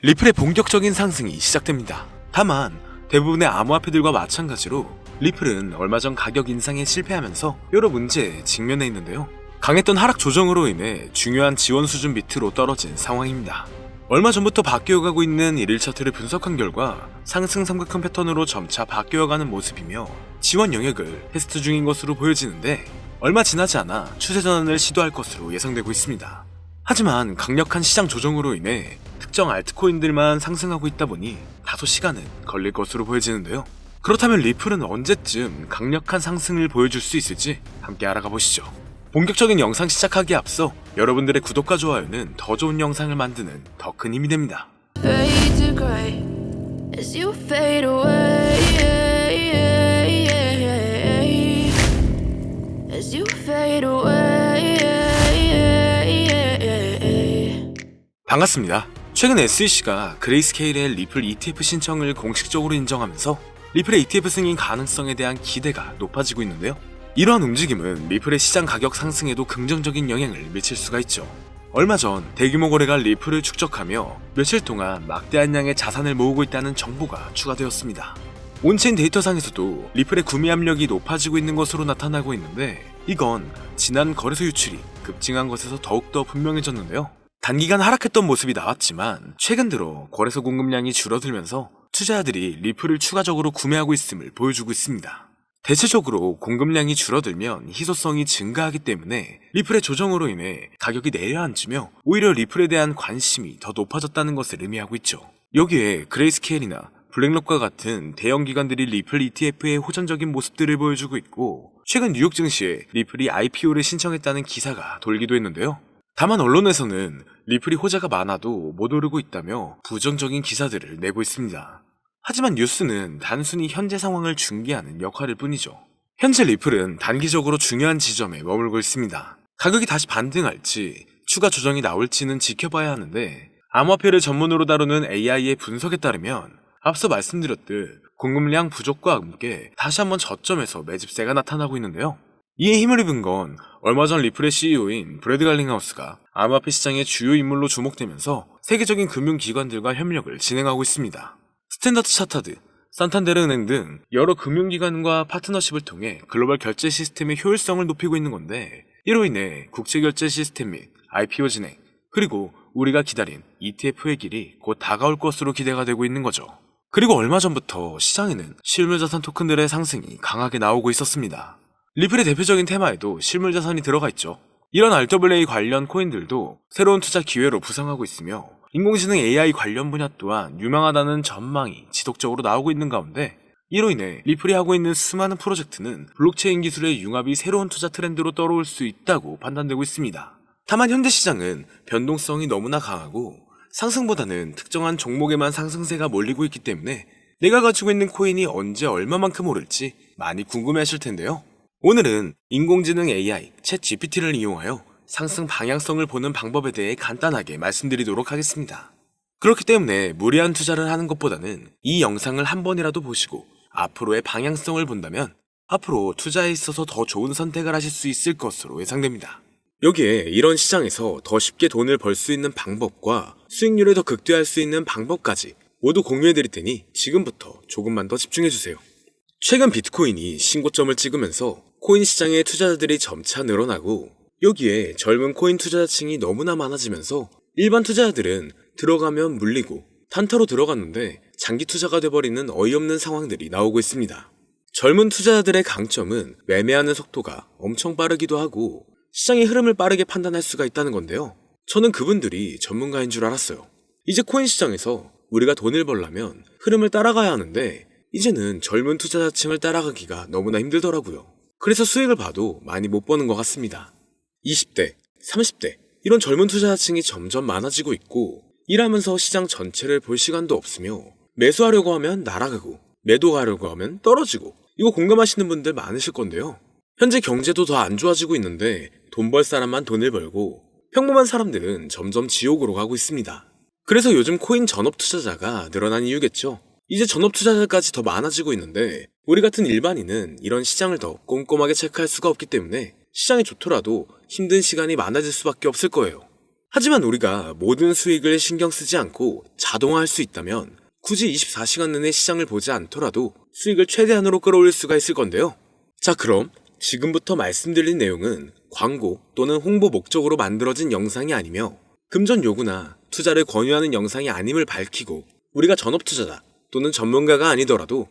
리플의 본격적인 상승이 시작됩니다. 다만 대부분의 암호화폐들과 마찬가지로 리플은 얼마 전 가격 인상에 실패하면서 여러 문제에 직면해 있는데요. 강했던 하락 조정으로 인해 중요한 지원 수준 밑으로 떨어진 상황입니다. 얼마 전부터 바뀌어가고 있는 일일 차트를 분석한 결과 상승 삼각형 패턴으로 점차 바뀌어가는 모습이며 지원 영역을 테스트 중인 것으로 보여지는데 얼마 지나지 않아 추세 전환을 시도할 것으로 예상되고 있습니다. 하지만 강력한 시장 조정으로 인해 특정 알트코인들만 상승하고 있다 보니 다소 시간은 걸릴 것으로 보여지는데요. 그렇다면 리플은 언제쯤 강력한 상승을 보여줄 수 있을지 함께 알아가 보시죠. 본격적인 영상 시작하기에 앞서 여러분들의 구독과 좋아요는 더 좋은 영상을 만드는 더 큰 힘이 됩니다. 반갑습니다. 최근 SEC가 그레이스케일의 리플 ETF 신청을 공식적으로 인정하면서 리플의 ETF 승인 가능성에 대한 기대가 높아지고 있는데요. 이러한 움직임은 리플의 시장 가격 상승에도 긍정적인 영향을 미칠 수가 있죠. 얼마 전 대규모 거래가 리플을 축적하며 며칠 동안 막대한 양의 자산을 모으고 있다는 정보가 추가되었습니다. 온체인 데이터상에서도 리플의 구매 압력이 높아지고 있는 것으로 나타나고 있는데 이건 지난 거래소 유출이 급증한 것에서 더욱더 분명해졌는데요. 단기간 하락했던 모습이 나왔지만 최근 들어 거래소 공급량이 줄어들면서 투자자들이 리플을 추가적으로 구매하고 있음을 보여주고 있습니다. 대체적으로 공급량이 줄어들면 희소성이 증가하기 때문에 리플의 조정으로 인해 가격이 내려앉으며 오히려 리플에 대한 관심이 더 높아졌다는 것을 의미하고 있죠. 여기에 그레이스케일이나 블랙록과 같은 대형 기관들이 리플 ETF의 호전적인 모습들을 보여주고 있고 최근 뉴욕 증시에 리플이 IPO를 신청했다는 기사가 돌기도 했는데요. 다만 언론에서는 리플이 호재가 많아도 못 오르고 있다며 부정적인 기사들을 내고 있습니다. 하지만 뉴스는 단순히 현재 상황을 중계하는 역할일 뿐이죠. 현재 리플은 단기적으로 중요한 지점에 머물고 있습니다. 가격이 다시 반등할지 추가 조정이 나올지는 지켜봐야 하는데 암호화폐를 전문으로 다루는 AI의 분석에 따르면 앞서 말씀드렸듯 공급량 부족과 함께 다시 한번 저점에서 매집세가 나타나고 있는데요. 이에 힘을 입은 건 얼마 전 리플의 CEO인 브래드 갈링하우스가 암호화폐 시장의 주요 인물로 주목되면서 세계적인 금융기관들과 협력을 진행하고 있습니다. 스탠다드 차타드, 산탄데르 은행 등 여러 금융기관과 파트너십을 통해 글로벌 결제 시스템의 효율성을 높이고 있는 건데 이로 인해 국제 결제 시스템 및 IPO 진행 그리고 우리가 기다린 ETF의 길이 곧 다가올 것으로 기대가 되고 있는 거죠. 그리고 얼마 전부터 시장에는 실물자산 토큰들의 상승이 강하게 나오고 있었습니다. 리플의 대표적인 테마에도 실물 자산이 들어가 있죠. 이런 RWA 관련 코인들도 새로운 투자 기회로 부상하고 있으며 인공지능 AI 관련 분야 또한 유망하다는 전망이 지속적으로 나오고 있는 가운데 이로 인해 리플이 하고 있는 수많은 프로젝트는 블록체인 기술의 융합이 새로운 투자 트렌드로 떠오를 수 있다고 판단되고 있습니다. 다만 현재 시장은 변동성이 너무나 강하고 상승보다는 특정한 종목에만 상승세가 몰리고 있기 때문에 내가 가지고 있는 코인이 언제 얼마만큼 오를지 많이 궁금해 하실 텐데요. 오늘은 인공지능 AI 챗 GPT를 이용하여 상승 방향성을 보는 방법에 대해 간단하게 말씀드리도록 하겠습니다. 그렇기 때문에 무리한 투자를 하는 것보다는 이 영상을 한 번이라도 보시고 앞으로의 방향성을 본다면 앞으로 투자에 있어서 더 좋은 선택을 하실 수 있을 것으로 예상됩니다. 여기에 이런 시장에서 더 쉽게 돈을 벌 수 있는 방법과 수익률을 더 극대화할 수 있는 방법까지 모두 공유해 드릴 테니 지금부터 조금만 더 집중해 주세요. 최근 비트코인이 신고점을 찍으면서 코인 시장의 투자자들이 점차 늘어나고 여기에 젊은 코인 투자자층이 너무나 많아지면서 일반 투자자들은 들어가면 물리고 단타로 들어갔는데 장기 투자가 돼버리는 어이없는 상황들이 나오고 있습니다. 젊은 투자자들의 강점은 매매하는 속도가 엄청 빠르기도 하고 시장의 흐름을 빠르게 판단할 수가 있다는 건데요. 저는 그분들이 전문가인 줄 알았어요. 이제 코인 시장에서 우리가 돈을 벌려면 흐름을 따라가야 하는데 이제는 젊은 투자자층을 따라가기가 너무나 힘들더라고요. 그래서 수익을 봐도 많이 못 버는 것 같습니다. 20대, 30대 이런 젊은 투자자층이 점점 많아지고 있고 일하면서 시장 전체를 볼 시간도 없으며 매수하려고 하면 날아가고 매도하려고 하면 떨어지고 이거 공감하시는 분들 많으실 건데요. 현재 경제도 더 안 좋아지고 있는데 돈 벌 사람만 돈을 벌고 평범한 사람들은 점점 지옥으로 가고 있습니다. 그래서 요즘 코인 전업 투자자가 늘어난 이유겠죠. 이제 전업 투자자까지 더 많아지고 있는데 우리 같은 일반인은 이런 시장을 더 꼼꼼하게 체크할 수가 없기 때문에 시장이 좋더라도 힘든 시간이 많아질 수밖에 없을 거예요. 하지만 우리가 모든 수익을 신경 쓰지 않고 자동화할 수 있다면 굳이 24시간 내내 시장을 보지 않더라도 수익을 최대한으로 끌어올릴 수가 있을 건데요. 자, 그럼 지금부터 말씀드린 내용은 광고 또는 홍보 목적으로 만들어진 영상이 아니며 금전 요구나 투자를 권유하는 영상이 아님을 밝히고 우리가 전업 투자자 또는 전문가가 아니더라도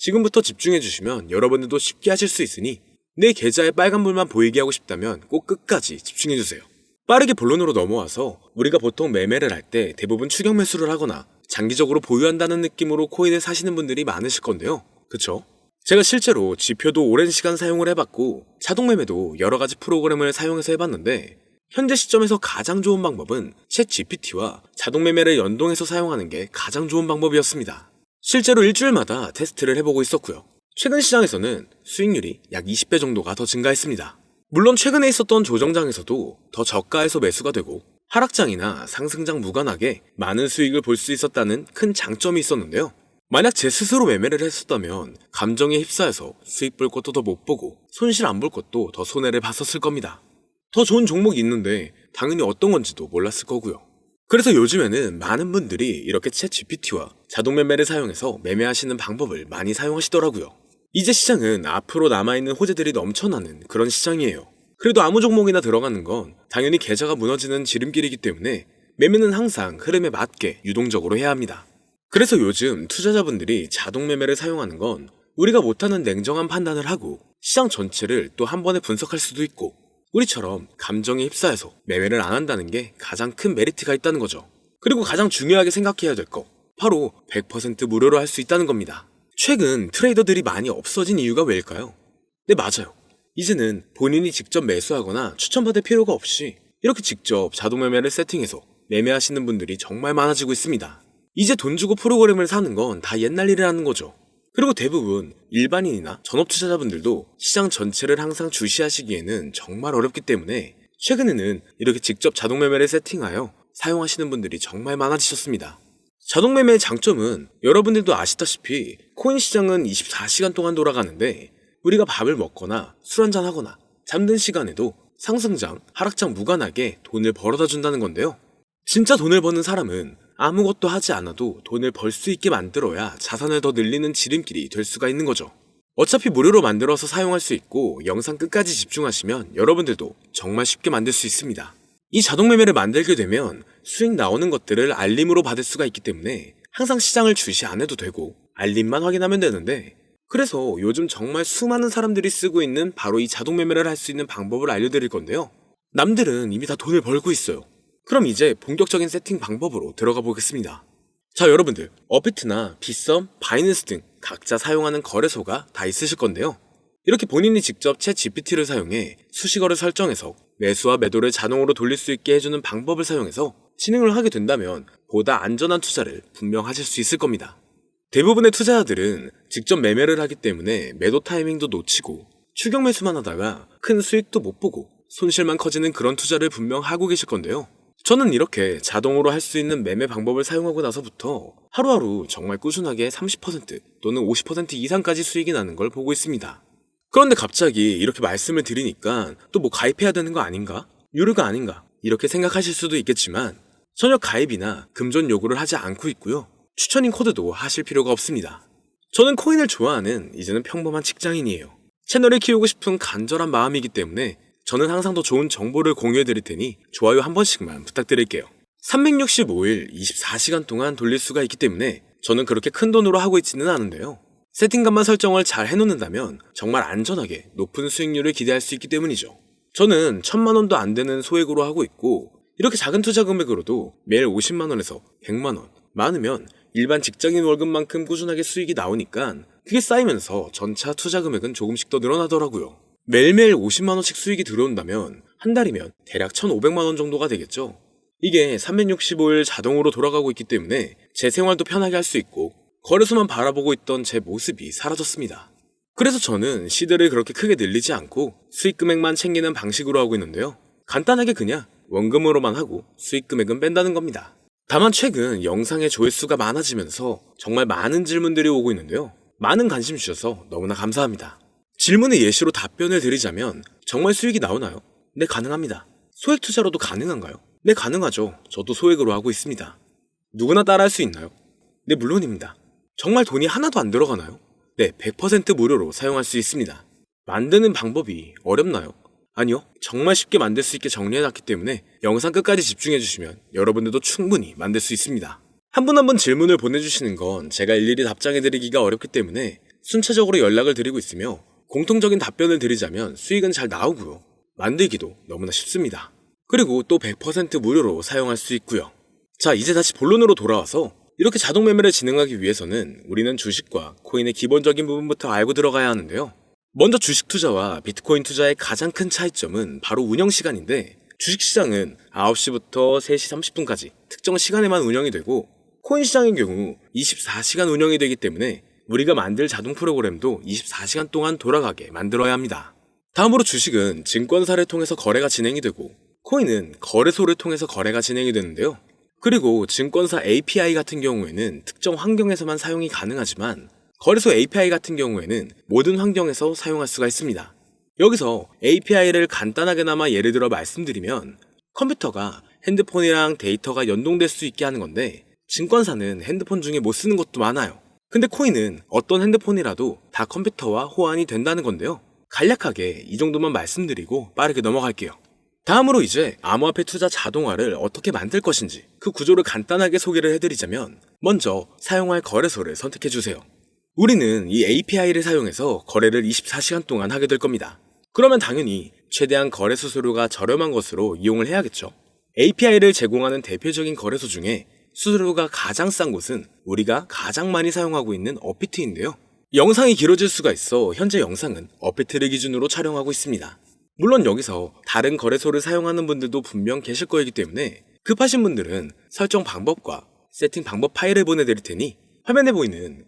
지금부터 집중해 주시면 여러분들도 쉽게 하실 수 있으니 내 계좌에 빨간불만 보이게 하고 싶다면 꼭 끝까지 집중해 주세요. 빠르게 본론으로 넘어와서 우리가 보통 매매를 할 때 대부분 추격 매수를 하거나 장기적으로 보유한다는 느낌으로 코인을 사시는 분들이 많으실 건데요. 그쵸? 제가 실제로 지표도 오랜 시간 사용을 해봤고 자동 매매도 여러 가지 프로그램을 사용해서 해봤는데 현재 시점에서 가장 좋은 방법은 챗 GPT와 자동 매매를 연동해서 사용하는 게 가장 좋은 방법이었습니다. 실제로 일주일마다 테스트를 해보고 있었고요. 최근 시장에서는 수익률이 약 20배 정도가 더 증가했습니다. 물론 최근에 있었던 조정장에서도 더 저가에서 매수가 되고 하락장이나 상승장 무관하게 많은 수익을 볼 수 있었다는 큰 장점이 있었는데요. 만약 제 스스로 매매를 했었다면 감정에 휩싸여서 수익 볼 것도 더 못 보고 손실 안 볼 것도 더 손해를 봤었을 겁니다. 더 좋은 종목이 있는데 당연히 어떤 건지도 몰랐을 거고요. 그래서 요즘에는 많은 분들이 이렇게 챗 GPT와 자동 매매를 사용해서 매매하시는 방법을 많이 사용하시더라고요. 이제 시장은 앞으로 남아있는 호재들이 넘쳐나는 그런 시장이에요. 그래도 아무 종목이나 들어가는 건 당연히 계좌가 무너지는 지름길이기 때문에 매매는 항상 흐름에 맞게 유동적으로 해야 합니다. 그래서 요즘 투자자분들이 자동 매매를 사용하는 건 우리가 못하는 냉정한 판단을 하고 시장 전체를 또 한 번에 분석할 수도 있고 우리처럼 감정에 휩싸여서 매매를 안 한다는 게 가장 큰 메리트가 있다는 거죠. 그리고 가장 중요하게 생각해야 될 거. 바로 100% 무료로 할 수 있다는 겁니다. 최근 트레이더들이 많이 없어진 이유가 왜일까요? 네, 맞아요. 이제는 본인이 직접 매수하거나 추천받을 필요가 없이 이렇게 직접 자동 매매를 세팅해서 매매하시는 분들이 정말 많아지고 있습니다. 이제 돈 주고 프로그램을 사는 건 다 옛날 일이라는 거죠. 그리고 대부분 일반인이나 전업 투자자분들도 시장 전체를 항상 주시하시기에는 정말 어렵기 때문에 최근에는 이렇게 직접 자동 매매를 세팅하여 사용하시는 분들이 정말 많아지셨습니다. 자동 매매의 장점은 여러분들도 아시다시피 코인 시장은 24시간 동안 돌아가는데 우리가 밥을 먹거나 술 한잔 하거나 잠든 시간에도 상승장, 하락장 무관하게 돈을 벌어다 준다는 건데요. 진짜 돈을 버는 사람은 아무것도 하지 않아도 돈을 벌 수 있게 만들어야 자산을 더 늘리는 지름길이 될 수가 있는 거죠. 어차피 무료로 만들어서 사용할 수 있고 영상 끝까지 집중하시면 여러분들도 정말 쉽게 만들 수 있습니다. 이 자동 매매를 만들게 되면 수익 나오는 것들을 알림으로 받을 수가 있기 때문에 항상 시장을 주시 안 해도 되고 알림만 확인하면 되는데 그래서 요즘 정말 수많은 사람들이 쓰고 있는 바로 이 자동 매매를 할 수 있는 방법을 알려드릴 건데요. 남들은 이미 다 돈을 벌고 있어요. 그럼 이제 본격적인 세팅 방법으로 들어가 보겠습니다. 자, 여러분들, 어비트나 빗썸, 바이낸스 등 각자 사용하는 거래소가 다 있으실 건데요. 이렇게 본인이 직접 챗 GPT를 사용해 수식어를 설정해서 매수와 매도를 자동으로 돌릴 수 있게 해주는 방법을 사용해서 진행을 하게 된다면 보다 안전한 투자를 분명 하실 수 있을 겁니다. 대부분의 투자자들은 직접 매매를 하기 때문에 매도 타이밍도 놓치고 추격 매수만 하다가 큰 수익도 못 보고 손실만 커지는 그런 투자를 분명 하고 계실 건데요. 저는 이렇게 자동으로 할 수 있는 매매 방법을 사용하고 나서부터 하루하루 정말 꾸준하게 30% 또는 50% 이상까지 수익이 나는 걸 보고 있습니다. 그런데 갑자기 이렇게 말씀을 드리니까 또 뭐 가입해야 되는 거 아닌가? 유료가 아닌가? 이렇게 생각하실 수도 있겠지만 전혀 가입이나 금전 요구를 하지 않고 있고요. 추천인 코드도 하실 필요가 없습니다. 저는 코인을 좋아하는 이제는 평범한 직장인이에요. 채널을 키우고 싶은 간절한 마음이기 때문에 저는 항상 더 좋은 정보를 공유해 드릴 테니 좋아요 한 번씩만 부탁드릴게요. 365일 24시간 동안 돌릴 수가 있기 때문에 저는 그렇게 큰 돈으로 하고 있지는 않은데요. 세팅값만 설정을 잘 해놓는다면 정말 안전하게 높은 수익률을 기대할 수 있기 때문이죠. 저는 천만 원도 안 되는 소액으로 하고 있고 이렇게 작은 투자 금액으로도 매일 50만 원에서 100만 원, 많으면 일반 직장인 월급만큼 꾸준하게 수익이 나오니까 그게 쌓이면서 전차 투자 금액은 조금씩 더 늘어나더라고요. 매일매일 50만 원씩 수익이 들어온다면 한 달이면 대략 1,500만 원 정도가 되겠죠. 이게 365일 자동으로 돌아가고 있기 때문에 제 생활도 편하게 할 수 있고 거래소만 바라보고 있던 제 모습이 사라졌습니다. 그래서 저는 시대를 그렇게 크게 늘리지 않고 수익 금액만 챙기는 방식으로 하고 있는데요. 간단하게 그냥 원금으로만 하고 수익 금액은 뺀다는 겁니다. 다만 최근 영상의 조회수가 많아지면서 정말 많은 질문들이 오고 있는데요. 많은 관심 주셔서 너무나 감사합니다. 질문의 예시로 답변을 드리자면 정말 수익이 나오나요? 네, 가능합니다. 소액 투자로도 가능한가요? 네, 가능하죠. 저도 소액으로 하고 있습니다. 누구나 따라할 수 있나요? 네, 물론입니다. 정말 돈이 하나도 안 들어가나요? 네, 100% 무료로 사용할 수 있습니다. 만드는 방법이 어렵나요? 아니요. 정말 쉽게 만들 수 있게 정리해놨기 때문에 영상 끝까지 집중해주시면 여러분들도 충분히 만들 수 있습니다. 한 분 한분 질문을 보내주시는 건 제가 일일이 답장해드리기가 어렵기 때문에 순차적으로 연락을 드리고 있으며 공통적인 답변을 드리자면 수익은 잘 나오고요. 만들기도 너무나 쉽습니다. 그리고 또 100% 무료로 사용할 수 있고요. 자, 이제 다시 본론으로 돌아와서 이렇게 자동 매매를 진행하기 위해서는 우리는 주식과 코인의 기본적인 부분부터 알고 들어가야 하는데요. 먼저 주식 투자와 비트코인 투자의 가장 큰 차이점은 바로 운영 시간인데 주식 시장은 9시부터 3시 30분까지 특정 시간에만 운영이 되고 코인 시장의 경우 24시간 운영이 되기 때문에 우리가 만들 자동 프로그램도 24시간 동안 돌아가게 만들어야 합니다. 다음으로 주식은 증권사를 통해서 거래가 진행이 되고 코인은 거래소를 통해서 거래가 진행이 되는데요. 그리고 증권사 API 같은 경우에는 특정 환경에서만 사용이 가능하지만 거래소 API 같은 경우에는 모든 환경에서 사용할 수가 있습니다. 여기서 API를 간단하게나마 예를 들어 말씀드리면 컴퓨터가 핸드폰이랑 데이터가 연동될 수 있게 하는 건데 증권사는 핸드폰 중에 못 쓰는 것도 많아요. 근데 코인은 어떤 핸드폰이라도 다 컴퓨터와 호환이 된다는 건데요. 간략하게 이 정도만 말씀드리고 빠르게 넘어갈게요. 다음으로 이제 암호화폐 투자 자동화를 어떻게 만들 것인지 그 구조를 간단하게 소개를 해드리자면 먼저 사용할 거래소를 선택해주세요. 우리는 이 API를 사용해서 거래를 24시간 동안 하게 될 겁니다. 그러면 당연히 최대한 거래 수수료가 저렴한 것으로 이용을 해야겠죠. API를 제공하는 대표적인 거래소 중에 수수료가 가장 싼 곳은 우리가 가장 많이 사용하고 있는 어피트인데요. 영상이 길어질 수가 있어 현재 영상은 어피트를 기준으로 촬영하고 있습니다. 물론 여기서 다른 거래소를 사용하는 분들도 분명 계실 거이기 때문에 급하신 분들은 설정 방법과 세팅 방법 파일을 보내드릴 테니 화면에 보이는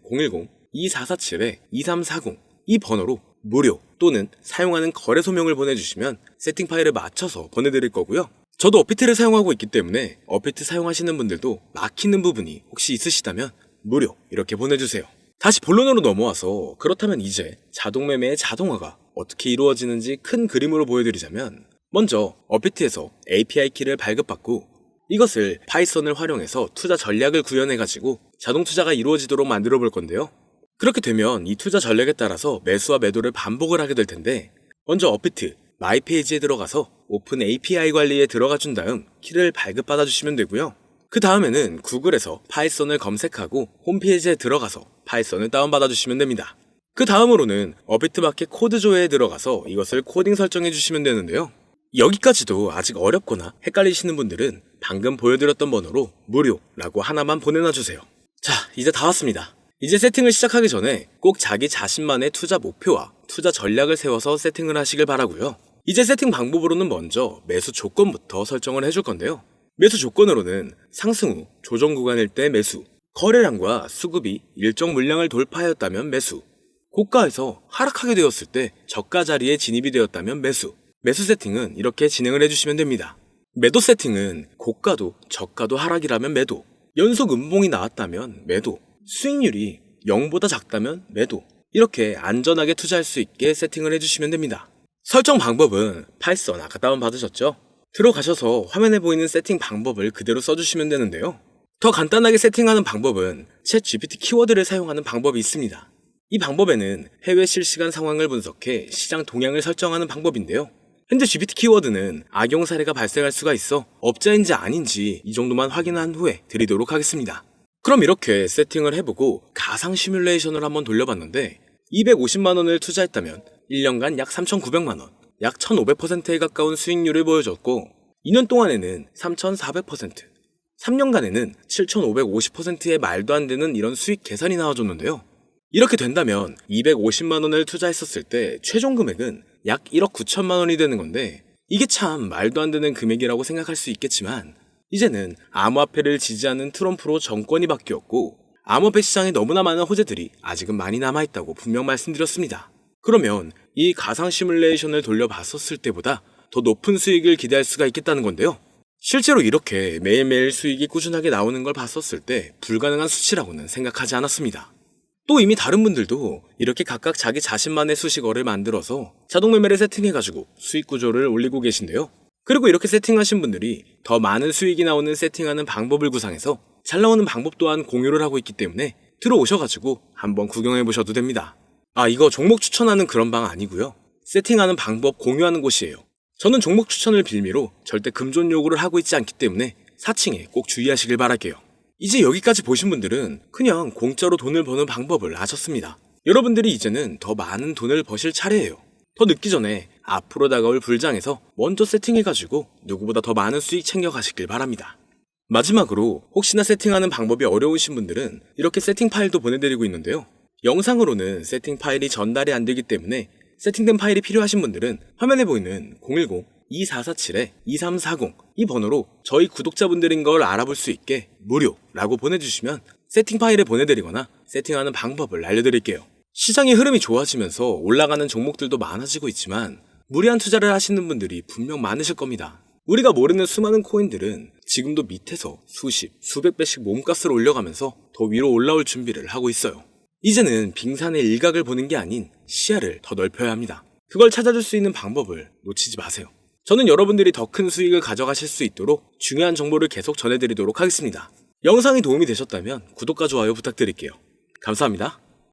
010-2447-2340 이 번호로 무료 또는 사용하는 거래소명을 보내주시면 세팅 파일을 맞춰서 보내드릴 거고요. 저도 어피트를 사용하고 있기 때문에 어피트 사용하시는 분들도 막히는 부분이 혹시 있으시다면 무료 이렇게 보내주세요. 다시 본론으로 넘어와서 그렇다면 이제 자동 매매의 자동화가 어떻게 이루어지는지 큰 그림으로 보여드리자면 먼저 어피트에서 API 키를 발급받고 이것을 파이썬을 활용해서 투자 전략을 구현해가지고 자동 투자가 이루어지도록 만들어 볼 건데요. 그렇게 되면 이 투자 전략에 따라서 매수와 매도를 반복을 하게 될 텐데 먼저 어피트 마이 페이지에 들어가서 오픈 API 관리에 들어가 준 다음 키를 발급받아 주시면 되고요. 그 다음에는 구글에서 파이썬을 검색하고 홈페이지에 들어가서 파이썬을 다운받아 주시면 됩니다. 그 다음으로는 어비트 마켓 코드 조회에 들어가서 이것을 코딩 설정해 주시면 되는데요. 여기까지도 아직 어렵거나 헷갈리시는 분들은 방금 보여드렸던 번호로 무료라고 하나만 보내놔 주세요. 자, 이제 다 왔습니다. 이제 세팅을 시작하기 전에 꼭 자기 자신만의 투자 목표와 투자 전략을 세워서 세팅을 하시길 바라고요. 이제 세팅 방법으로는 먼저 매수 조건부터 설정을 해줄 건데요. 매수 조건으로는 상승 후 조정 구간일 때 매수, 거래량과 수급이 일정 물량을 돌파하였다면 매수, 고가에서 하락하게 되었을 때 저가 자리에 진입이 되었다면 매수. 매수 세팅은 이렇게 진행을 해주시면 됩니다. 매도 세팅은 고가도 저가도 하락이라면 매도, 연속 음봉이 나왔다면 매도, 수익률이 0보다 작다면 매도. 이렇게 안전하게 투자할 수 있게 세팅을 해주시면 됩니다. 설정 방법은 파이썬 아까 다운받으셨죠? 들어가셔서 화면에 보이는 세팅 방법을 그대로 써주시면 되는데요. 더 간단하게 세팅하는 방법은 챗 GPT 키워드를 사용하는 방법이 있습니다. 이 방법에는 해외 실시간 상황을 분석해 시장 동향을 설정하는 방법인데요. 현재 GPT 키워드는 악용 사례가 발생할 수가 있어 업자인지 아닌지 이 정도만 확인한 후에 드리도록 하겠습니다. 그럼 이렇게 세팅을 해보고 가상 시뮬레이션을 한번 돌려봤는데 250만원을 투자했다면 1년간 약 3,900만원, 약 1,500%에 가까운 수익률을 보여줬고 2년 동안에는 3,400%, 3년간에는 7,550%의 말도 안 되는 이런 수익 계산이 나와줬는데요. 이렇게 된다면 250만원을 투자했었을 때 최종 금액은 약 1억 9천만 원이 되는 건데 이게 참 말도 안 되는 금액이라고 생각할 수 있겠지만 이제는 암호화폐를 지지하는 트럼프로 정권이 바뀌었고 암호화폐 시장에 너무나 많은 호재들이 아직은 많이 남아있다고 분명 말씀드렸습니다. 그러면 이 가상 시뮬레이션을 돌려봤었을 때보다 더 높은 수익을 기대할 수가 있겠다는 건데요. 실제로 이렇게 매일매일 수익이 꾸준하게 나오는 걸 봤었을 때 불가능한 수치라고는 생각하지 않았습니다. 또 이미 다른 분들도 이렇게 각각 자기 자신만의 수식어를 만들어서 자동 매매를 세팅해가지고 수익 구조를 올리고 계신데요. 그리고 이렇게 세팅하신 분들이 더 많은 수익이 나오는 세팅하는 방법을 구상해서 잘 나오는 방법 또한 공유를 하고 있기 때문에 들어오셔가지고 한번 구경해 보셔도 됩니다. 아, 이거 종목 추천하는 그런 방 아니고요. 세팅하는 방법 공유하는 곳이에요. 저는 종목 추천을 빌미로 절대 금존 요구를 하고 있지 않기 때문에 사칭에 꼭 주의하시길 바랄게요. 이제 여기까지 보신 분들은 그냥 공짜로 돈을 버는 방법을 아셨습니다. 여러분들이 이제는 더 많은 돈을 버실 차례예요. 더 늦기 전에 앞으로 다가올 불장에서 먼저 세팅해가지고 누구보다 더 많은 수익 챙겨가시길 바랍니다. 마지막으로 혹시나 세팅하는 방법이 어려우신 분들은 이렇게 세팅 파일도 보내드리고 있는데요. 영상으로는 세팅 파일이 전달이 안 되기 때문에 세팅된 파일이 필요하신 분들은 화면에 보이는 010-2447-2340 이 번호로 저희 구독자분들인 걸 알아볼 수 있게 무료라고 보내주시면 세팅 파일을 보내드리거나 세팅하는 방법을 알려드릴게요. 시장의 흐름이 좋아지면서 올라가는 종목들도 많아지고 있지만 무리한 투자를 하시는 분들이 분명 많으실 겁니다. 우리가 모르는 수많은 코인들은 지금도 밑에서 수십, 수백 배씩 몸값을 올려가면서 더 위로 올라올 준비를 하고 있어요. 이제는 빙산의 일각을 보는 게 아닌 시야를 더 넓혀야 합니다. 그걸 찾아줄 수 있는 방법을 놓치지 마세요. 저는 여러분들이 더 큰 수익을 가져가실 수 있도록 중요한 정보를 계속 전해드리도록 하겠습니다. 영상이 도움이 되셨다면 구독과 좋아요 부탁드릴게요. 감사합니다.